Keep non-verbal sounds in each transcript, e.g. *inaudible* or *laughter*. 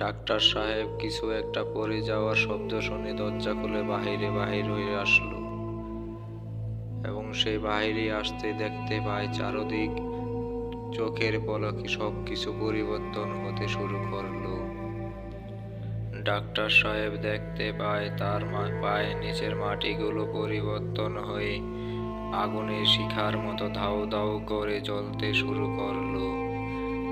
Doctor সাহেব কিছু একটা পড়ে যাওয়ার শব্দ শুনে দরজা খুলে বাহিরে বাহির হয়ে আসলো। এবং সে বাহিরে আসতে দেখতে পায় চারদিক চোখের পলকে সব কিছু পরিবর্তন হতে শুরু করল। ডাক্তার সাহেব দেখতে পায় তার পায়ের নিচের মাটিগুলো পরিবর্তন হয়ে আগুনের শিখার মতো ধাউ ধাউ করে জ্বলতে শুরু করল।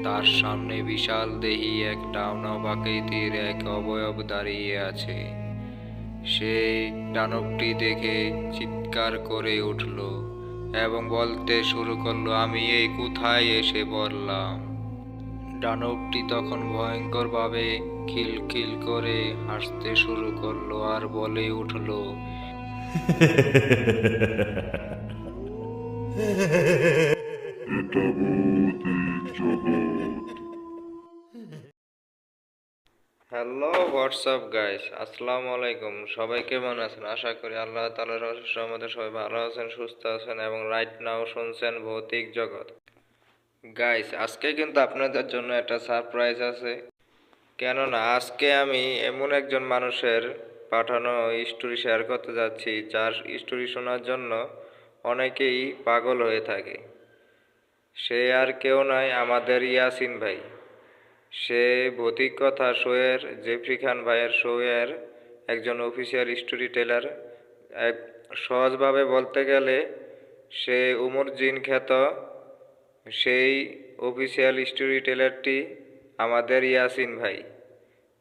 তার সামনে বিশাল দেহি এক ডাউনাবাকৃতির এক অবয়ব দাঁড়িয়ে আছে। সেই দানবটি দেখে চিৎকার করে উঠল এবং বলতে শুরু করল, আমি এই কোথায় এসে পড়লাম? দানবটি তখন ভয়ঙ্করভাবে খিলখিল করে হাসতে শুরু করল আর বলে উঠল *laughs* হ্যালো হোয়াটসঅ্যাপ গাইস আসসালামু আলাইকুম। সবাই কেমন আছেন? আশা করি আল্লাহ তাআলার অশেষ রহমতে সবাই ভালো আছেন, সুস্থ আছেন এবং রাইট নাও শুনছেন ভৌতিক জগৎ। গাইস আজকে কিন্তু আপনাদের জন্য একটা সারপ্রাইজ আছে। কেননা আজকে আমি এমন একজন মানুষের পাঠানো স্টোরি শেয়ার করতে যাচ্ছি, যার স্টোরি শোনার জন্য অনেকেই পাগল হয়ে থাকে। সে আর কেউ নয় আমাদের ইয়াসিন ভাই। সে ভৌতিক কথা শোয়ের, জেফরি খান ভাইয়ের শোয়ের একজন অফিসিয়াল স্টোরি টেলার। এক সহজভাবে বলতে গেলে, সে উমর জিন খ্যাত। সেই অফিসিয়াল স্টোরি টেলারটি আমাদের ইয়াসিন ভাই।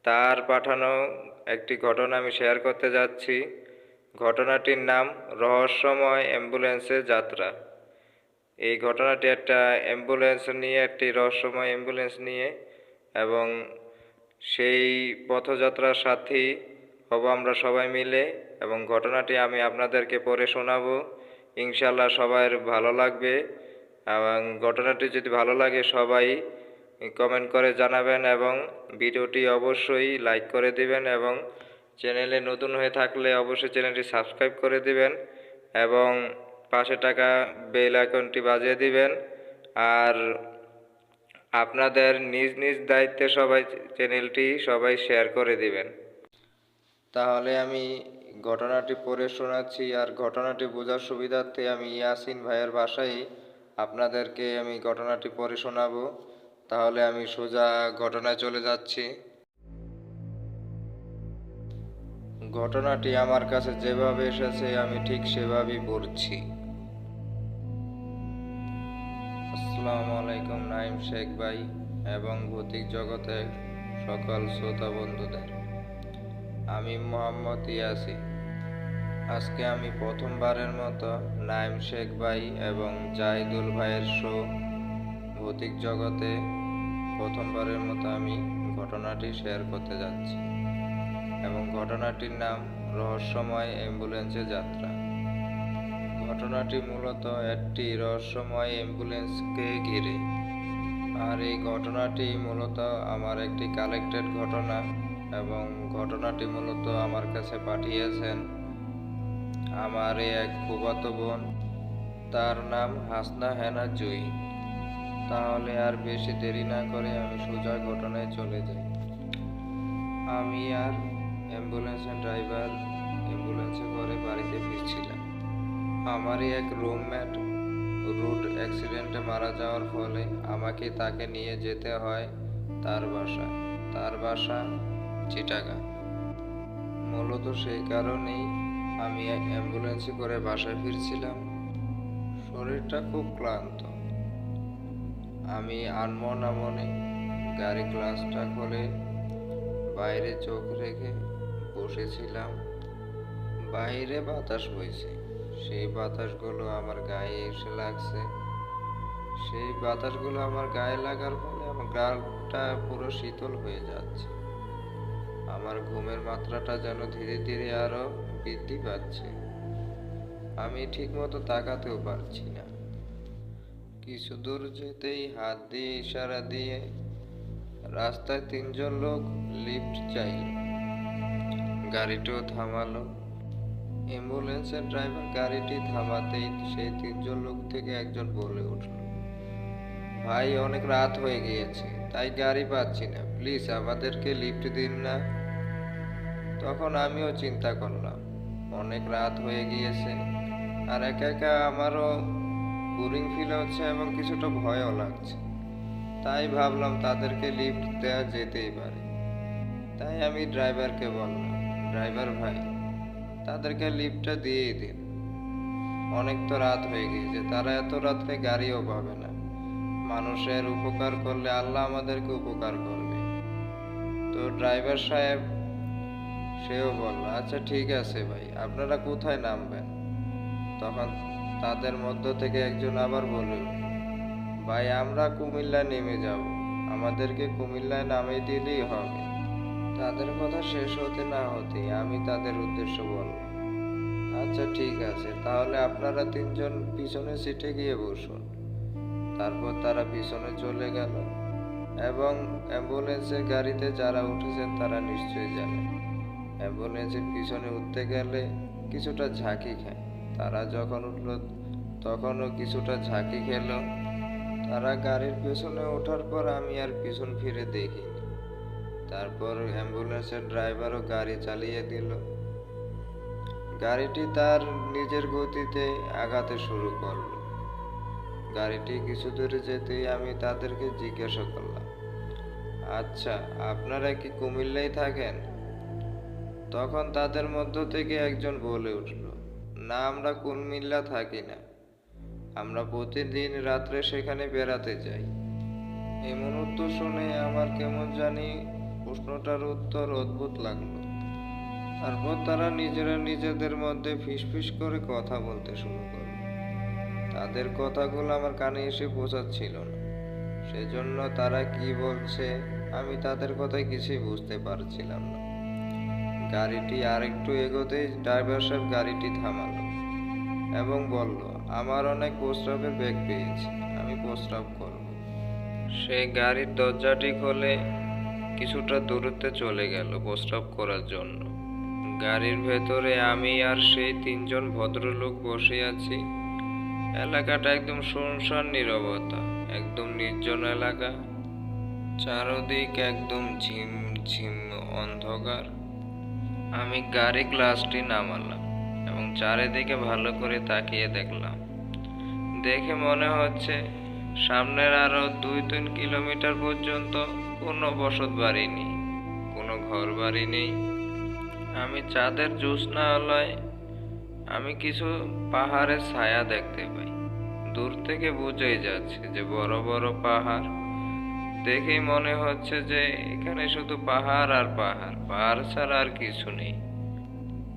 তার পাঠানো একটি ঘটনা আমি শেয়ার করতে যাচ্ছি। ঘটনাটির নাম, রহস্যময় অ্যাম্বুলেন্সের যাত্রা। এই ঘটনাটি একটা অ্যাম্বুলেন্স নিয়ে, একটি রহস্যময় অ্যাম্বুলেন্স নিয়ে এবং সেই পথযাত্রার সাথী হব আমরা সবাই মিলে এবং ঘটনাটি আমি আপনাদেরকে পরে শোনাবো। ইনশাল্লাহ সবার ভালো লাগবে এবং ঘটনাটি যদি ভালো লাগে সবাই কমেন্ট করে জানাবেন এবং ভিডিওটি অবশ্যই লাইক করে দিবেন এবং চ্যানেলে নতুন হয়ে থাকলে অবশ্যই চ্যানেলটি সাবস্ক্রাইব করে দিবেন এবং পাশে টাকা বেল আইকনটি বাজিয়ে দিবেন। আর আপনাদের নিজ নিজ দায়িত্বে সবাই চ্যানেলটি সবাই শেয়ার করে দিবেন। তাহলে আমি ঘটনাটি পড়ে শোনাচ্ছি আর ঘটনাটি বোঝার সুবিধার্থে আমি ইয়াসিন ভাইয়ের বাসায় আপনাদেরকে আমি ঘটনাটি পড়ে শোনাবো। তাহলে আমি সোজা ঘটনায় চলে যাচ্ছি। ঘটনাটি আমার কাছে যেভাবে এসেছে আমি ঠিক সেভাবেই পড়ছি আসসালামু আলাইকুম, নাইম শেখ ভাই এবং ভৌতিক জগতের সকল শ্রোতা বন্ধুদের। আমি মোহাম্মদ ইয়াসি আজকে আমি প্রথমবারের মতো নাইম শেখ ভাই এবং জাহিদুল ভাইয়ের শো ভৌতিক জগতে প্রথমবারের মতো আমি ঘটনাটি শেয়ার করতে যাচ্ছি এবং ঘটনাটির নাম রহস্যময় অ্যাম্বুলেন্সে যাত্রা। ঘটনাটি মূলত একটি রহস্যময় অ্যাম্বুলেন্সকে ঘিরে। আর এই ঘটনাটি মূলত আমার একটি কালেক্টেড ঘটনা এবং ঘটনাটি মূলত আমার কাছে পাঠিয়েছেন আমার এক ফুফাতো বোন। তার নাম হাসনা হেনা জুই তাহলে আর বেশি দেরি না করে আমি সোজা ঘটনায় চলে যাই। আমি আর অ্যাম্বুলেন্সের ড্রাইভার অ্যাম্বুলেন্সে করে বাড়িতে ফিরছিলাম। আমারই এক রুমমেট রুট অ্যাক্সিডেন্টে মারা যাওয়ার ফলে আমাকে তাকে নিয়ে যেতে হয় তার বাসা তার বাসা চিটাগা। মূলত সেই কারণেই আমি এক অ্যাম্বুলেন্সে করে বাসায় ফিরছিলাম। শরীরটা খুব ক্লান্ত। আমি আনমনা মনে গাড়ি ক্লাসটা খুলে বাইরে চোখ রেখে বসেছিলাম। বাইরে বাতাস বইছে। সেই বাতাসগুলো আমার গায়ে এসে লাগছে। সেই বাতাসগুলো আমার গায়ে লাগার ফলে আমার গাটা পুরো শীতল হয়ে যাচ্ছে। আমার ঘুমের মাত্রাটা যেন ধীরে ধীরে আরও বৃদ্ধি পাচ্ছে। আমি ঠিকমতো তাকাতেও পারছি না। কিছু দূর যেতেই হাত দিয়ে ইশারা দিয়ে রাস্তায় তিনজন লোক লিফট চাইল। গাড়িটাও থামালো। অ্যাম্বুলেন্সের ড্রাইভার গাড়িটি থামাতেই সেই তিনজন লোক থেকে একজন বলে উঠল, ভাই, অনেক রাত হয়ে গিয়েছে, তাই গাড়ি পাচ্ছি না। প্লিজ আমাদেরকে লিফট দিন না। তখন আমিও চিন্তা করলাম, অনেক রাত হয়ে গিয়েছে, আর একা একা আমারও বোরিং ফিল হচ্ছে এবং কিছুটা ভয়ও লাগছে। তাই ভাবলাম তাদেরকে লিফট দেওয়া যেতেই পারে। তাই আমি ড্রাইভারকে বললাম, ড্রাইভার ভাই তাদেরকে লিফটটা দিয়েই দিন। অনেক তো রাত হয়ে গিয়েছে, তারা এত রাত্রে গাড়িও পাবে না। মানুষের উপকার করলে আল্লাহ আমাদেরকে উপকার করবে। তো ড্রাইভার সাহেব, সেও বলল আচ্ছা ঠিক আছে ভাই, আপনারা কোথায় নামবেন? তখন তাদের মধ্য থেকে একজন আবার বলল, ভাই, আমরা কুমিল্লা নেমে যাব। আমাদেরকে কুমিল্লায় নামিয়ে দিলেই হবে। তাদের কথা শেষ হতে না হতেই আমি তাদের উদ্দেশ্য বললাম আচ্ছা ঠিক আছে, তাহলে আপনারা তিনজন পিছনে সিটে গিয়ে বসুন। তারপর তারা পিছনে চলে গেল এবং অ্যাম্বুলেন্সের গাড়িতে যারা উঠেছেন তারা নিশ্চয়ই জানে অ্যাম্বুলেন্সের পিছনে উঠতে গেলে কিছুটা ঝাঁকি খায়। তারা যখন উঠল, তখনও কিছুটা ঝাঁকি খেল। তারা গাড়ির পেছনে ওঠার পর আমি আর পিছন ফিরে দেখিনি। তারপর অ্যাম্বুলেন্সের ড্রাইভারও গাড়ি চালিয়ে দিল। গাড়িটি তার নিজের গতিতে আগাতে শুরু করল। গাড়িটি কিছু দূরে যেতেই আমি তাদেরকে জিজ্ঞাসা করলাম আচ্ছা আপনারা কি কুমিল্লায় থাকেন? তখন তাদের মধ্য থেকে একজন বলে উঠল, না, আমরা কুমিল্লা থাকি না। আমরা প্রতিদিন রাত্রে সেখানে বেড়াতে যাই। এমন উত্তর শুনে আমার কেমন জানি প্রশ্নটার উত্তর অদ্ভুত লাগল। তারপর তারা নিজেরা নিজেদের মধ্যে ফিসফিস করে কথা বলতে শুরু করল। তাদের কথাগুলো আমার কানে এসে পৌঁছাচ্ছিল না। সেজন্য তারা কি বলছে, আমি তাদের কথায় কিছুই বুঝতে পারছিলাম না। গাড়িটি আরেকটু এগোতেই ড্রাইভার সাহেব গাড়িটি থামালো এবং বলল, আমার অনেক প্রস্রাবের বেগ পেয়েছি, আমি প্রস্রাব করব। সে গাড়ির দরজাটি খোলে কিছুটা দূরত্বে চলে গেল প্রস্রাব করার জন্য। গাড়ির ভেতরে আমি আর সেই তিনজন ভদ্রলোক বসে আছি। এলাকাটা একদম শুনশান নীরবতা, একদম নির্জন এলাকা। চারদিক একদম ঝিম ঝিম অন্ধকার। আমি গাড়ি গ্লাসটি নামালাম এবং চারিদিকে ভালো করে তাকিয়ে দেখলাম। দেখে মনে হচ্ছে সামনের আরও দুই তিন কিলোমিটার পর্যন্ত কোনো বসত বাড়ি নেই, কোনো ঘর বাড়ি নেই। আমি চাঁদের জ্যোৎস্না আলোয় আমি কিছু পাহাড়ের ছায়া দেখতে পাই। দূর থেকে বুঝেই যাচ্ছে যে বড় বড় পাহাড়। দেখেই মনে হচ্ছে যে এখানে শুধু পাহাড় আর পাহাড় পাহাড় ছাড়া আর কিছু নেই।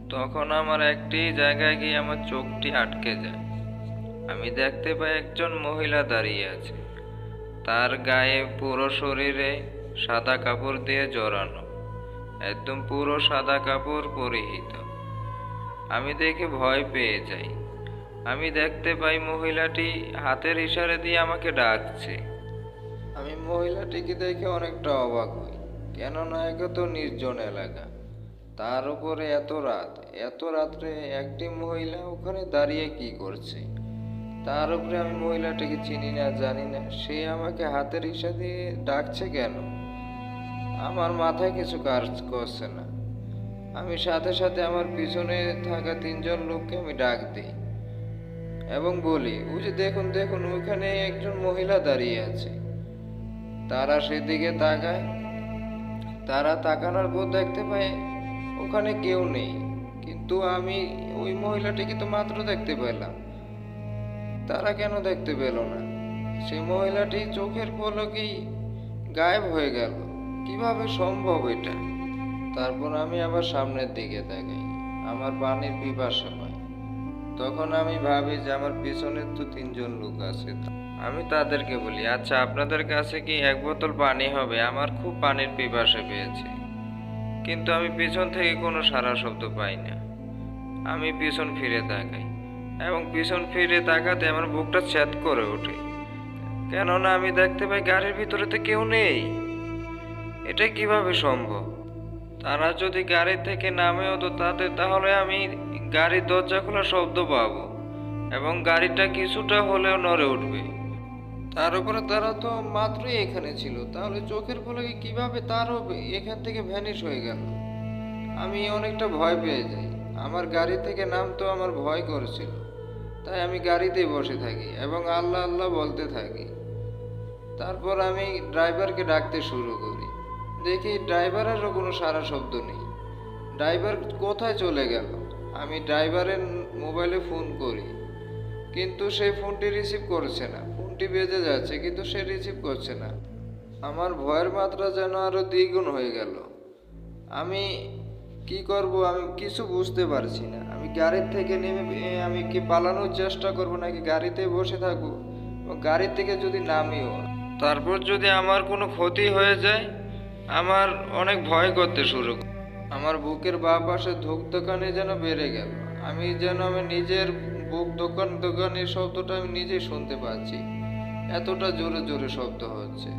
তখন আমার একটি জায়গায় গিয়ে আমার চোখটি আটকে যায়। আমি দেখতে পাই একজন মহিলা দাঁড়িয়ে আছে। তার গায়ে পুরো শরীরে সাদা কাপড় দিয়ে জড়ানো, একদম পুরো সাদা কাপড় পরিহিত। আমি দেখে ভয় পেয়ে যাই। আমি দেখতে পাই মহিলাটি হাতের ইশারা দিয়ে আমাকে ডাকছে। আমি মহিলাটিকে দেখে অনেকটা অবাক হই, কেননা একে তো নির্জন এলাকা। তার উপরে এত রাত, এত রাত্রে একটি মহিলা ওখানে দাঁড়িয়ে কি করছে? তার উপরে আমি মহিলাটিকে চিনি না, জানি না, সে আমাকে হাতের ইশা দিয়ে ডাকছে কেন? আমার মাথায় কিছু কাজ করছে না। আমি সাথে সাথে আমার পিছনে থাকা তিনজন লোককে আমি ডাক দিই এবং বলি, ওই যে দেখুন দেখুন, ওইখানে একজন মহিলা দাঁড়িয়ে আছে। তারা সেদিকে তাকায়। তারা তাকানোর পর দেখতে পায় ওখানে কেউ নেই। কিন্তু আমি ওই মহিলাটিকে তো মাত্র দেখতে পেলাম। তারা কেন দেখতে পেল না? সেই মহিলাটি চোখের পলকেই গায়েব হয়ে গেল। কীভাবে সম্ভব এটা? তারপর আমি আবার সামনের দিকে তাকাই। আমার পানির পিপাসা পাই। তখন আমি ভাবি যে আমার পিছনে তো তিনজন লোক আছে। আমি তাদেরকে বলি আচ্ছা আপনাদের কাছে কি এক বোতল পানি হবে? আমার খুব পানির পিপাসা পেয়েছে। কিন্তু আমি পিছন থেকে কোনো সারা শব্দ পাই না। আমি পিছন ফিরে তাকাই এবং পিছন ফিরে তাকাতে আমার বুকটা ছেদ করে ওঠে। কেননা আমি দেখতে পাই গাড়ির ভিতরে তো কেউ নেই। এটা কীভাবে সম্ভব? তারা যদি গাড়ি থেকে নামেও তো তাতে তাহলে আমি গাড়ির দরজা খোলা শব্দ পাবো এবং গাড়িটা কিছুটা হলেও নড়ে উঠবে। তার উপরে তারা তো মাত্রই এখানে ছিল। তাহলে চোখের পলকে কীভাবে তারও এখান থেকে ভ্যানিশ হয়ে গেল। আমি অনেকটা ভয় পেয়ে যাই। আমার গাড়ি থেকে নামতো আমার ভয় করছিল। তাই আমি গাড়িতেই বসে থাকি এবং আল্লাহ আল্লাহ বলতে থাকি। তারপর আমি ড্রাইভারকে ডাকতে শুরু করি। দেখি ড্রাইভারেরও কোনো সারা শব্দ নেই। ড্রাইভার কোথায় চলে গেল? আমি ড্রাইভারের মোবাইলে ফোন করি, কিন্তু সে ফোনটি রিসিভ করছে না। ফোনটি বেজে যাচ্ছে, কিন্তু সে রিসিভ করছে না। আমার ভয়ের মাত্রা যেন আরও দ্বিগুণ হয়ে গেল। আমি কি করব? আমি কিছু বুঝতে পারছি না। আমি গাড়ির থেকে নেমে আমি কি পালানোর চেষ্টা করব নাকি গাড়িতে বসে থাকব? গাড়ি থেকে যদি নামিও, তারপর যদি আমার কোনো ক্ষতি হয়ে যায় আমার অনেক ভয় করতে শুরু আমার বুকের বা পাশে ধূপ দোকানে যেন বেড়ে গেল। আমি যেন আমি নিজের বুক দোকান দোকানের শব্দটা আমি নিজেই শুনতে পাচ্ছি। এতটা জোরে জোরে শব্দ হচ্ছে।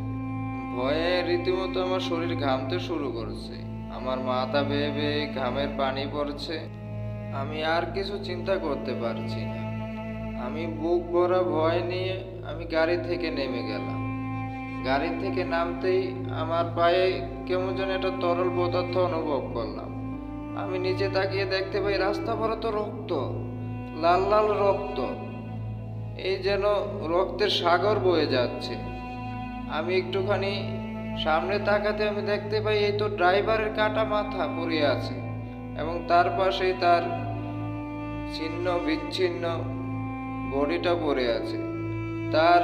ভয়ে রীতিমতো আমার শরীর ঘামতে শুরু করছে। আমার মাথা বেয়ে বেয়ে ঘামের পানি পড়ছে। আমি আর কিছু চিন্তা করতে পারছি না। আমি বুক ভরা ভয় নিয়ে আমি গাড়ি থেকে নেমে গেলাম। গাড়ি থেকে নামতেই আমার পায়ে কেমন যেন একটা তরল পদার্থ অনুভব করলাম। আমি নিচে তাকিয়ে দেখতে পাই রাস্তা ভরা তো রক্ত, লাল লাল রক্ত। এই যেন রক্তের সাগর বয়ে যাচ্ছে। আমি একটুখানি সামনে তাকাতে আমি দেখতে পাই এই তো ড্রাইভারের কাটা মাথা পড়ে আছে এবং তার পাশেই তার ছিন্ন বিচ্ছিন্ন বডিটা পড়ে আছে। তার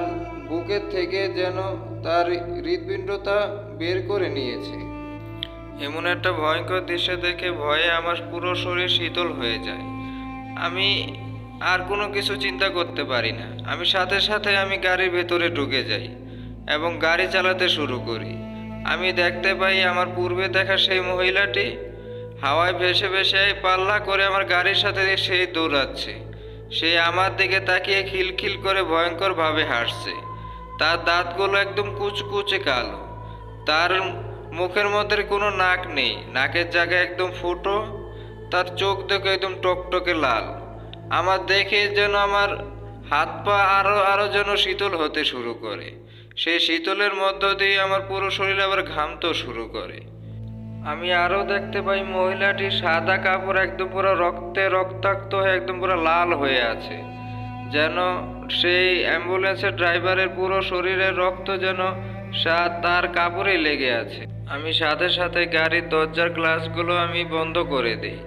বুকের থেকে যেন তার হৃদপিণ্ডটা বের করে নিয়েছে। এমন একটা ভয়ঙ্কর দৃশ্য দেখে ভয়ে আমার পুরো শরীর শীতল হয়ে যায়। আমি আর কোনো কিছু চিন্তা করতে পারি না। আমি সাথে সাথে আমি গাড়ির ভেতরে ঢুকে যাই এবং গাড়ি চালাতে শুরু করি। আমি দেখতে পাই আমার পূর্বে দেখা সেই মহিলাটি হাওয়ায় ভেসে ভেসে পাল্লা করে আমার গাড়ির সাথে সেই দৌড়াচ্ছে। সে আমার দিকে তাকিয়ে খিলখিল করে ভয়ঙ্করভাবে হাসছে। তার দাঁতগুলো একদম কুচকুচে কালো। তার মুখের মধ্যে কোনো নাক নেই। নাকের জায়গায় একদম ফুটো, তার চোখ দেখে একদম টকটকে লাল। আমার দেখে যেন আমার হাত পা আরও আরও যেন শীতল হতে শুরু করে। সেই শীতলের মধ্য দিয়ে আমার পুরো শরীর আবার ঘামতেও শুরু করে। আমি আরও দেখতে পাই মহিলাটি সাদা কাপড় একদম পুরো রক্তে রক্তাক্ত হয়ে, একদম পুরো লাল হয়ে আছে। যেন সেই অ্যাম্বুলেন্সের ড্রাইভারের পুরো শরীরের রক্ত যেন সা- তার কাপড়ে লেগে আছে। আমি সাথে সাথে গাড়ির দরজার গ্লাসগুলো আমি বন্ধ করে দিই।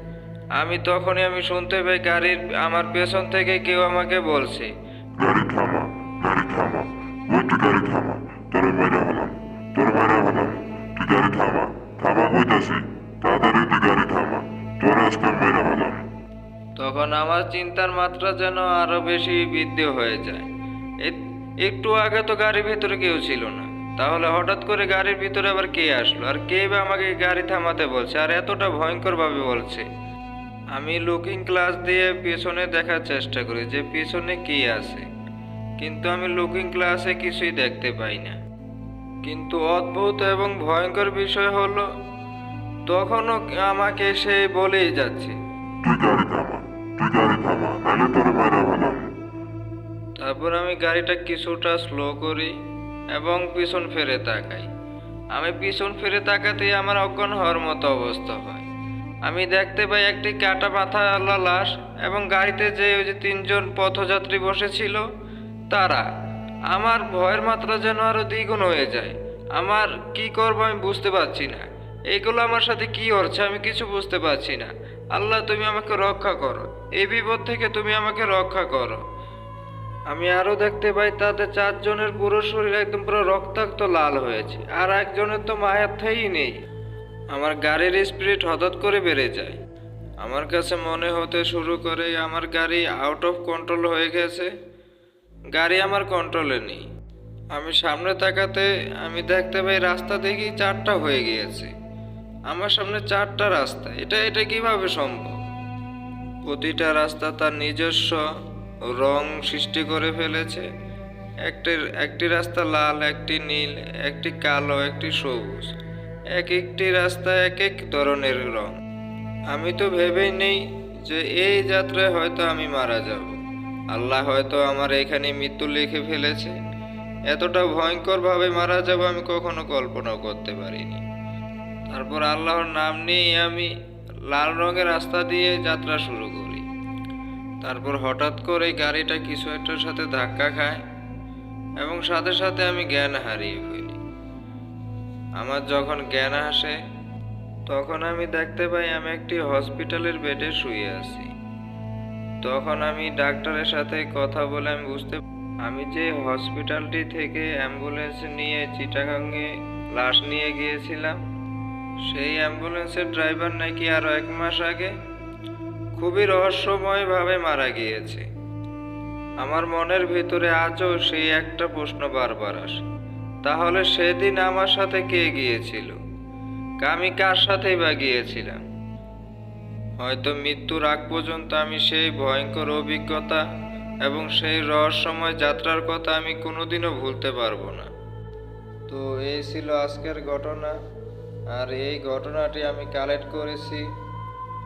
আমি তখনই আমি শুনতে পাই গাড়ির আমার পেছন থেকে কেউ আমাকে বলছে থামা তোর হলাম তোর হলাম তুই গাড়ি থামা থামা তখন আমার চিন্তার মাত্রা যেন আরও বেশি বৃদ্ধি হয়ে যায়। একটু আগে তো গাড়ির ভিতরে কেউ ছিল না। তাহলে হঠাৎ করে গাড়ির ভিতরে আবার কে আসলো? আর কে বা আমাকে গাড়ি থামাতে বলছে? আর এতটা ভয়ঙ্কর ভাবে বলছে। আমি লুকিং ক্লাস দিয়ে পিছনে দেখার চেষ্টা করি যে পিছনে কি আছে। কিন্তু আমি লুকিং ক্লাসে কিছুই দেখতে পাই না। কিন্তু অদ্ভুত এবং ভয়ঙ্কর বিষয় হলো, তখনও আমাকে সে বলেই যাচ্ছে। তুই গাড়ি থামা। তুই গাড়ি থামা তারপর আমি গাড়িটা কিছুটা স্লো করি এবং পিছন ফিরে তাকাই। আমি পিছন ফিরে তাকাতেই আমার অজ্ঞান হওয়ার মতো অবস্থা হয়। আমি দেখতে পাই একটি কাটা মাথা আল্লাহ লাশ এবং গাড়িতে যে ওই যে তিনজন পথযাত্রী বসেছিল, তারা। আমার ভয়ের মাত্রা যেন আরও দ্বিগুণ হয়ে যায়। আমার কি করব আমি বুঝতে পারছি না। এইগুলো আমার সাথে কি হচ্ছে আমি কিছু বুঝতে পারছি না। আল্লাহ, তুমি আমাকে রক্ষা করো। এই বিপদ থেকে তুমি আমাকে রক্ষা করো। আমি আরও দেখতে পাই তাদের চারজনের পুরো শরীর একদম পুরো রক্তাক্ত লাল হয়েছে, আর একজনের তো মায়াথাই নেই। আমার গাড়ির স্পিড হঠাৎ করে বেড়ে যায়। আমার কাছে মনে হতে শুরু করে, আমার গাড়ি আউট অফ কন্ট্রোল হয়ে গেছে। গাড়ি আমার কন্ট্রোলে নেই। আমি সামনে তাকাতে, আমি দেখতে পাই, রাস্তা দেখি চারটা হয়ে গিয়েছে। আমার সামনে চারটা রাস্তা। এটা এটা কীভাবে সম্ভব? প্রতিটা রাস্তা তার নিজস্ব রং সৃষ্টি করে ফেলেছে। একটি একটি রাস্তা লাল, একটি নীল, একটি কালো, একটি সবুজ। এক একটি রাস্তা এক এক ধরনের রং। আমি তো ভেবেই নেই যে এই যাত্রায় হয়তো আমি মারা যাব। আল্লাহ হয়তো আমার এখানে মৃত্যু লিখে ফেলেছে। এতটা ভয়ঙ্করভাবে মারা যাব আমি কখনো কল্পনাও করতে পারিনি। তারপর আল্লাহর নাম নিয়ে আমি লাল রঙের রাস্তা দিয়ে যাত্রা শুরু করি। তারপর হঠাৎ করে গাড়িটা কিছু একটার সাথে ধাক্কা খায় এবং সাথে সাথে আমি জ্ঞান হারিয়ে ফেলি। আমার যখন জ্ঞান আসে, তখন আমি দেখতে পাই আমি একটি হসপিটালের বেডে শুয়ে আছি। তখন আমি ডাক্তারের সাথে কথা বলে আমি বুঝতে আমি যে হসপিটালটি থেকে অ্যাম্বুলেন্স নিয়ে চিটাগাঙ্গে লাশ নিয়ে গিয়েছিলাম সেই অ্যাম্বুলেন্সের ড্রাইভার নাকি আরও এক মাস আগে খুবই রহস্যময়ভাবে মারা গিয়েছে। আমার মনের ভিতরে আজও সেই একটা প্রশ্ন বারবার আসে। তাহলে সেদিন আমার সাথে কে গিয়েছিল? আমি কার সাথেই বা গিয়েছিলাম? হয়তো মৃত্যুর আগ পর্যন্ত আমি সেই ভয়ঙ্কর অভিজ্ঞতা এবং সেই রহস্যময় যাত্রার কথা আমি কোনোদিনও ভুলতে পারব না। তো এই ছিল আজকের ঘটনা। আর এই ঘটনাটি আমি কালেক্ট করেছি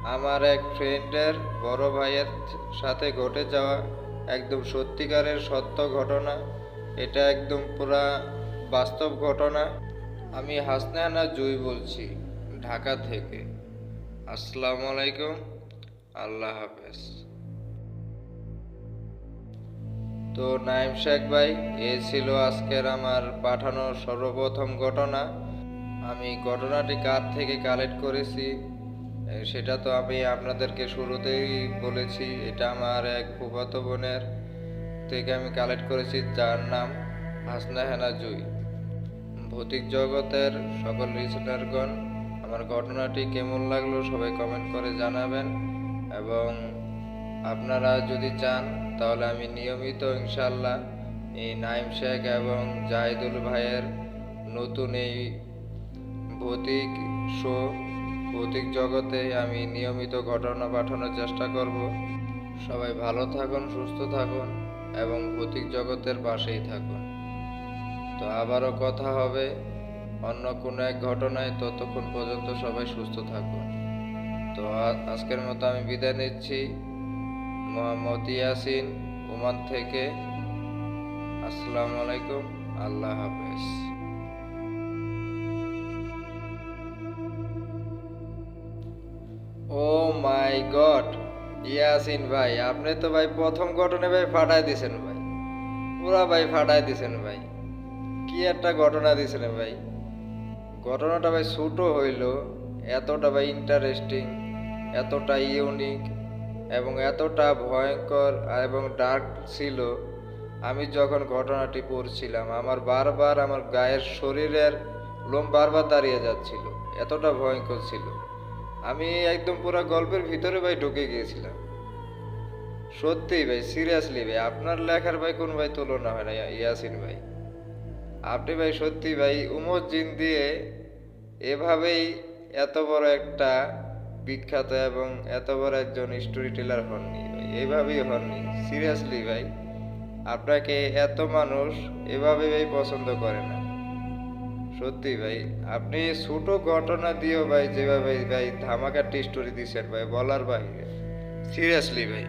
আমার এক ফ্রেন্ডের বড় ভাইয়ের সাথে ঘটে যাওয়া একদম সত্যিকারের সত্য ঘটনা। এটা একদম পুরা বাস্তব ঘটনা। আমি হাসনানা জুই বলছি, ঢাকা থেকে। আসসালামু আলাইকুম, আল্লাহ হাফেজ। তো নাইম শেখ ভাই, এ ছিল আজকের আমার পাঠানো সর্বপ্রথম ঘটনা। আমি ঘটনাটি কার থেকে কালেক্ট করেছি সেটা তো আমি আপনাদেরকে শুরুতেই বলেছি, এটা আমার এক ফুফাতো বোনের থেকে আমি কালেক্ট করেছি, যার নাম হাসনা হেনা জুই। ভৌতিক জগতের সকল লিসনারগণ আমার ঘটনাটি কেমন লাগল সবাই কমেন্ট করে জানাবেন এবং আপনারা যদি চান, তাহলে আমি নিয়মিত ইনশাল্লাহ এই নাইম শেখ এবং জাহিদুল ভাইয়ের নতুন এই ভৌতিক শো, ভৌতিক জগতে আমি নিয়মিত ঘটনা পাঠানোর চেষ্টা করব। সবাই ভালো থাকুন, সুস্থ থাকুন এবং ভৌতিক জগতের পাশেই থাকুন। তো আবারও কথা হবে অন্য কোনো এক ঘটনায়। ততক্ষণ পর্যন্ত সবাই সুস্থ থাকুন। তো আজকের মতো আমি বিদায় নিচ্ছি। মোহাম্মদ ইয়াসিন, ওমান থেকে। আসসালামু আলাইকুম, আল্লাহ হাফেজ। গড। ইয়াসিন ভাই, আপনি তো ভাই প্রথম ঘটনা ভাই ফাটাই দিছেন ভাই। পুরা ভাই ফাটাই দিছেন ভাই। কি একটা ঘটনা দিছেন ভাই? ঘটনাটা ভাই ছোট হইল, এতটা ভাই ইন্টারেস্টিং এতটা ইউনিক এবং এতটা ভয়ঙ্কর এবং ডার্ক ছিল। আমি যখন ঘটনাটি পড়ছিলাম, আমার বারবার আমার গায়ের শরীরের লোম বারবার দাঁড়িয়ে যাচ্ছিল, এতটা ভয়ঙ্কর ছিল। আমি একদম পুরো গল্পের ভিতরে ভাই ঢুকে গিয়েছিলাম। সত্যি ভাই সিরিয়াসলি ভাই, আপনার লেখার ভাই কোন ভাই তুলনা হয় না, ইয়াসিন ভাই। আপনি ভাই সত্যি ভাই উমর জিন দিয়ে এভাবেই এত বড় একটা বিখ্যাত এবং এত বড় একজন স্টোরি টেলার হননি ভাই হননি সিরিয়াসলি ভাই। আপনাকে এত মানুষ এভাবে ভাই পছন্দ করে না। সত্যি ভাই, আপনি ছোট ঘটনা দিয়েও ভাই যেভাবে ভাই ধামাকাটি স্টোরি দিচ্ছেন ভাই, বলার বাইরে। সিরিয়াসলি ভাই।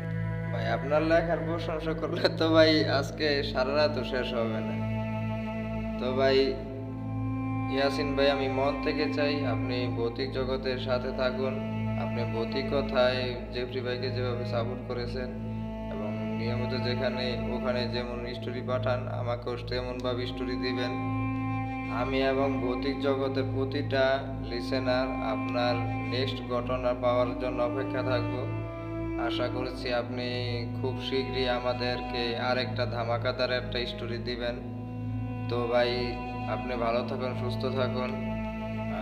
ভাই, আপনার লেখার প্রশংসা করলে তো ভাই আজকে সারা রাতও শেষ হবে না। তো ভাই, ইয়াসিন ভাই, আমি মন থেকে চাই আপনি ভৌতিক জগতের সাথে থাকুন। আপনি ভৌতিক কথায় জেফরি ভাইকে যেভাবে সাপোর্ট করেছেন এবং নিয়মিত যেখানে, ওখানে যেমন স্টোরি পাঠান, আমাকেও তেমনভাবে স্টোরি দিবেন। আমি এবং ভৌতিক জগতের প্রতিটা লিসেনার আপনার নেক্সট ঘটনা পাওয়ার জন্য অপেক্ষা থাকব। আশা করছি আপনি খুব শীঘ্রই আমাদেরকে আরেকটা ধামাকাদার একটা স্টোরি দিবেন। তো ভাই, আপনি ভালো থাকুন, সুস্থ থাকুন।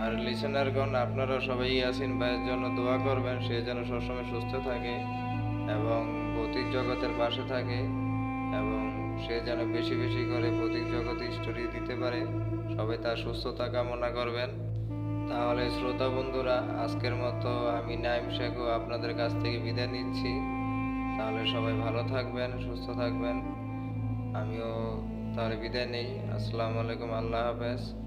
আর লিসেনারগণ আপনারা সবাই ইয়াসিন ভাইয়ের জন্য দোয়া করবেন, সে যেন সবসময় সুস্থ থাকে এবং ভৌতিক জগতের পাশে থাকে এবং সে যেন বেশি বেশি করে ভৌতিক জগতে স্টোরি দিতে পারে। সবাই তার সুস্থতা কামনা করবেন। তাহলে শ্রোতা বন্ধুরা, আজকের মতো আমি নাইম শেখও আপনাদের কাছ থেকে বিদায় নিচ্ছি। তাহলে সবাই ভালো থাকবেন, সুস্থ থাকবেন। আমিও তাহলে বিদায় নেই। আসসালামু আলাইকুম, আল্লাহ হাফেজ।